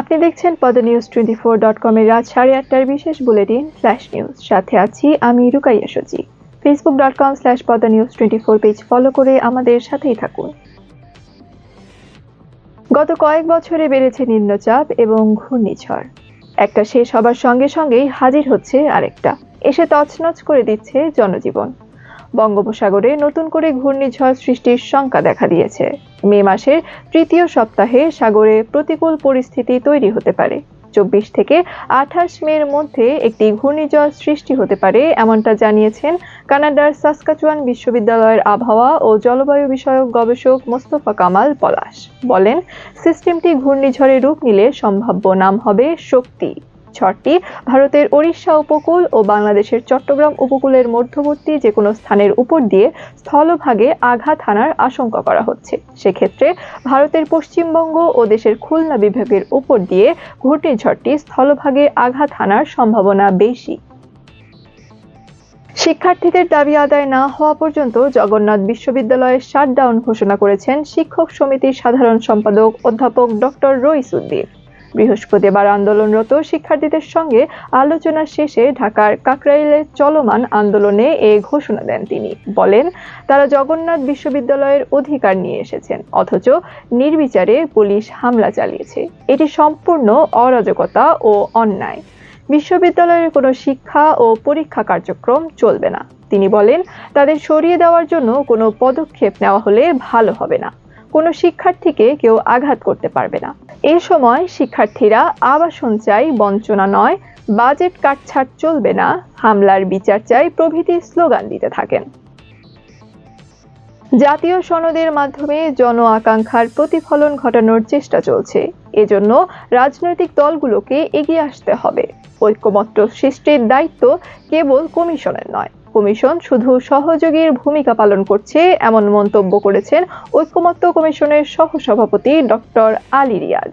আপনি দেখছেন পদ নিউজ টোয়েন্টি ফোর ডট কমের রাত সাড়ে আটটার বিশেষ বুলেটিন ফ্ল্যাশ নিউজ সাথে আছি আমি Rukaiya Saji. Facebook dot com slash Padma news twenty four page follow করে আমাদের সাথেই থাকুন। গত কয়েক বছরে বেড়েছে নিম্নচাপ এবং ঘূর্ণিঝড়। একটা শেষ হবার সঙ্গে সঙ্গেই হাজির হচ্ছে আরেকটা। এসে তছনছ করে দিচ্ছে জনজীবন। বঙ্গোপসাগরে নতুন করে ঘূর্ণিঝড় সৃষ্টির শঙ্কা দেখা দিয়েছে। মে মাসের তৃতীয় সপ্তাহে সাগরে প্রতিকূল পরিস্থিতি তৈরি হতে পারে। চব্বিশ থেকে আঠাশ মের মধ্যে একটি ঘূর্ণিঝড় সৃষ্টি হতে পারে এমনটা জানিয়েছেন কানাডার সাসকাচুয়ান বিশ্ববিদ্যালয়ের আবহাওয়া ও জলবায়ু বিষয়ক গবেষক মোস্তফা কামাল পলাশ। বলেন, সিস্টেমটি ঘূর্ণিঝড়ে রূপ নিলে সম্ভাব্য নাম হবে শক্তি। ঝড়টি ভারতের ওড়িশা উপকূল ও বাংলাদেশের চট্টগ্রাম উপকূলের মধ্যবর্তী যে কোনো স্থানের উপর দিয়ে স্থলভাগে আঘাত হানার আশঙ্কা করা হচ্ছে। সেক্ষেত্রে ভারতের পশ্চিমবঙ্গ ও দেশের খুলনা বিভাগের উপর দিয়ে ঘূর্ণিঝড়টি স্থলভাগে আঘাত হানার সম্ভাবনা বেশি। শিক্ষার্থীদের দাবি আদায় না হওয়া পর্যন্ত জগন্নাথ বিশ্ববিদ্যালয়ের শাটডাউন ঘোষণা করেছেন শিক্ষক সমিতির সাধারণ সম্পাদক অধ্যাপক ডক্টর রইসুদ্দিন। বৃহস্পতিবার আন্দোলনরত শিক্ষার্থীদের সঙ্গে আলোচনা শেষে ঢাকার কাকরাইলে চলমান আন্দোলনে এ ঘোষণা দেন তিনি। বলেন, তারা জগন্নাথ বিশ্ববিদ্যালয়ের অধিকার নিয়ে এসেছেন, অথচ নির্বিচারে পুলিশ হামলা চালিয়েছে। এটি সম্পূর্ণ অরাজকতা ও অন্যায়। বিশ্ববিদ্যালয়ের কোনো শিক্ষা ও পরীক্ষা কার্যক্রম চলবে না। তিনি বলেন, তাদের সরিয়ে দেওয়ার জন্য কোনো পদক্ষেপ নেওয়া হলে ভালো হবে না। কোনো শিক্ষার্থীকে কেউ আঘাত করতে পারবে না। এ সময় শিক্ষার্থীরা আবাসন চাই, বঞ্চনা নয়, বাজেট কাটছাট চলবে না, হামলার বিচার চাই, প্রভৃতি স্লোগান দিতে থাকেন। জাতীয় সনদের মাধ্যমে জন আকাঙ্ক্ষার প্রতিফলন ঘটানোর চেষ্টা চলছে। এজন্য রাজনৈতিক দলগুলোকে এগিয়ে আসতে হবে। ঐক্যমত্য সৃষ্টির দায়িত্ব কেবল কমিশনের নয় কমিশন শুধু সহযোগীর ভূমিকা পালন করছে এমন মন্তব্য করেছেন ঐক্যমত্য কমিশনের সহসভাপতি ডক্টর আলী রিয়াজ।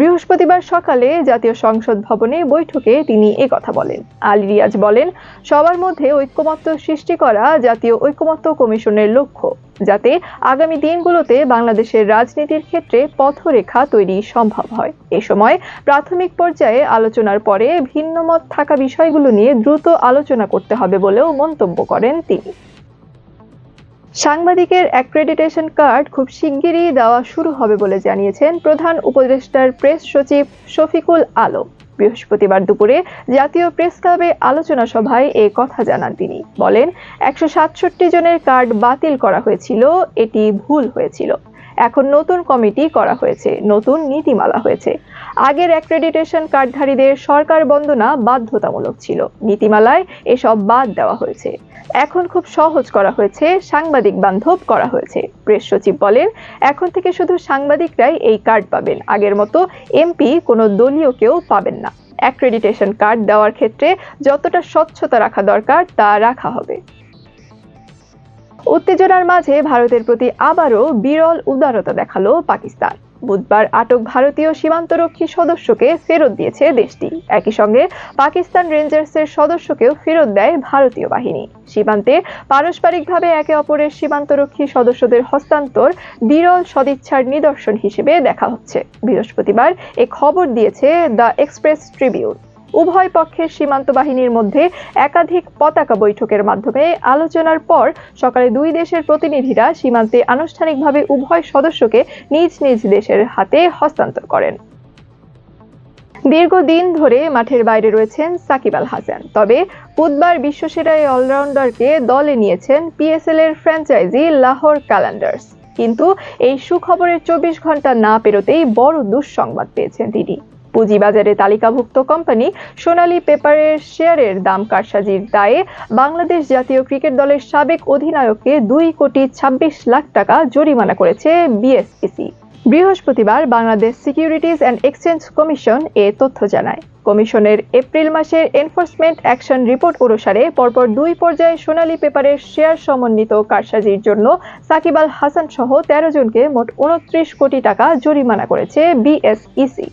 বৃহস্পতিবার সকালে জাতীয় সংসদ ভবনে বৈঠকে তিনি কথা বলেন। আলী রিয়াজ বলেন, সবার মধ্যে ঐক্যমত্য সৃষ্টি করা জাতীয় ঐক্যমত্য কমিশনের লক্ষ্য, যাতে আগামী দিনগুলোতে বাংলাদেশের রাজনীতির ক্ষেত্রে পথরেখা তৈরি সম্ভব হয়। এ সময় প্রাথমিক পর্যায়ে আলোচনার পরে ভিন্নমত থাকা বিষয়গুলো নিয়ে দ্রুত আলোচনা করতে হবে বলেও মন্তব্য করেন তিনি। সাংবাদিকের অ্যাক্রেডিটেশন কার্ড খুব শিগগিরই দেওয়া শুরু হবে বলে জানিয়েছেন প্রধান উপদেষ্টার প্রেস সচিব শফিকুল আলম। বৃহস্পতিবার দুপুরে জাতীয় প্রেস ক্লাবে আলোচনা সভায় এ কথা জানান তিনি। বলেন, একশো সাতষট্টি জনের কার্ড বাতিল করা হয়েছিল, এটি ভুল হয়েছিল। এখন নতুন কমিটি করা হয়েছে, নতুন নীতিমালা হয়েছে। আগের অ্যাক্রেডিটেশন কার্ডধারীদের সরকার বন্দনা বাধ্যতামূলক ছিল। নীতিমালায় এসব বাদ দেওয়া হয়েছে। এখন খুব সহজ করা হয়েছে, সাংবাদিক বান্ধব করা হয়েছে। প্রেস সচিব বলেন, এখন থেকে শুধু সাংবাদিকরাই এই কার্ড পাবেন। আগের মতো এমপি কোনো দলীয় কেউ পাবেন না। অ্যাক্রেডিটেশন কার্ড দেওয়ার ক্ষেত্রে যতটা স্বচ্ছতা রাখা দরকার, তা রাখা হবে। উত্তেজনার মাঝে ভারতের প্রতি আবারও বিরল উদারতা দেখাল পাকিস্তান। বুধবার আটক ভারতীয় সীমান্তরক্ষী সদস্যকে ফেরত দিয়েছে দেশটি। একই সঙ্গে পাকিস্তান রেঞ্জার্সের সদস্যকেও ফেরত দেয় ভারতীয় বাহিনী। সীমান্তে পারস্পরিকভাবে একে অপরের সীমান্তরক্ষী সদস্যদের হস্তান্তর বিরল সদিচ্ছার নিদর্শন হিসেবে দেখা হচ্ছে। বৃহস্পতিবার এ খবর দিয়েছে দ্য এক্সপ্রেস ট্রিবিউন। উভয় পক্ষের সীমান্ত বাহিনীর মধ্যে একাধিক পতাকা বৈঠকের মাধ্যমে আলোচনার পর সকালে দুই দেশের প্রতিনিধিরা সীমান্তে আনুষ্ঠানিকভাবে উভয় সদস্যকে নিজ নিজ দেশের হাতে হস্তান্তর করেন। দীর্ঘদিন ধরে মাঠের বাইরে রয়েছেন সাকিব আল হাসান। তবে বুধবার বিশ্বসেরা এই অলরাউন্ডারকে দলে নিয়েছেন পিএসএল এর ফ্র্যাঞ্চাইজি লাহোর ক্যালেন্ডার্স কিন্তু এই সুখবরের চব্বিশ ঘণ্টা না পেরোতেই বড় দুঃসংবাদ পেয়েছেন তিনি। পুঁজিবাজারে তালিকাভুক্ত কোম্পানি সোনালী পেপারের শেয়ারের দাম কারসাজির দায়ে বাংলাদেশ জাতীয় ক্রিকেট দলের সাবেক অধিনায়ককে দুই কোটি ছাব্বিশ লাখ টাকা জরিমানা করেছে বিএসইসি। বৃহস্পতিবার Bangladesh securities and exchange commission এ তথ্য জানায়। কমিশনের এপ্রিল মাসের এনফোর্সমেন্ট অ্যাকশন রিপোর্ট অনুসারে পরপর দুই পর্যায়ে সোনালী পেপারের শেয়ার সমন্বিত কারসাজির জন্য সাকিব আল হাসান সহ তেরো জনকে মোট উনত্রিশ কোটি টাকা জরিমানা করেছে বিএসইসি।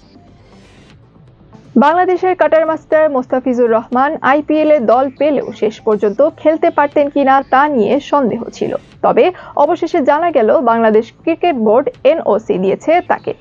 বাংলাদেশের cutter master Mustafizur Rahman IPL এ দল পেলেও শেষ পর্যন্ত খেলতে পারতেন কিনা তা নিয়ে সন্দেহ ছিল। তবে অবশেষে জানা গেল, বাংলাদেশ ক্রিকেট বোর্ড এনওসি দিয়েছে তাকে।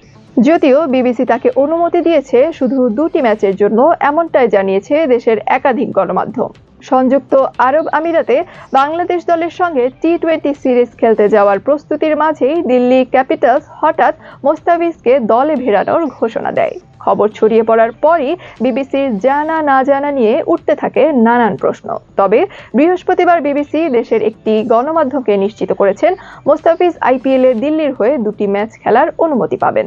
যদিও বিবিসি তাকে অনুমতি দিয়েছে, শুধু দুটি ম্যাচের জন্য, এমনটাই জানিয়েছে দেশের একাধিক গণমাধ্যম। সংযুক্ত আরব আমিরাতে বাংলাদেশ দলের সঙ্গে টি টোয়েন্টি সিরিজ খেলতে যাওয়ার প্রস্তুতির মাঝেই দিল্লি ক্যাপিটালস হঠাৎ মোস্তাফিজকে দলে ভেড়ানোর ঘোষণা দেয়। খবর ছড়িয়ে পড়ার পরই বিবিসির জানা না জানা নিয়ে উঠতে থাকে নানান প্রশ্ন। তবে বৃহস্পতিবার বিবিসি দেশের একটি গণমাধ্যমকে নিশ্চিত করেছেন, মোস্তাফিজ আইপিএল দিল্লির হয়ে দুটি ম্যাচ খেলার অনুমতি পাবেন।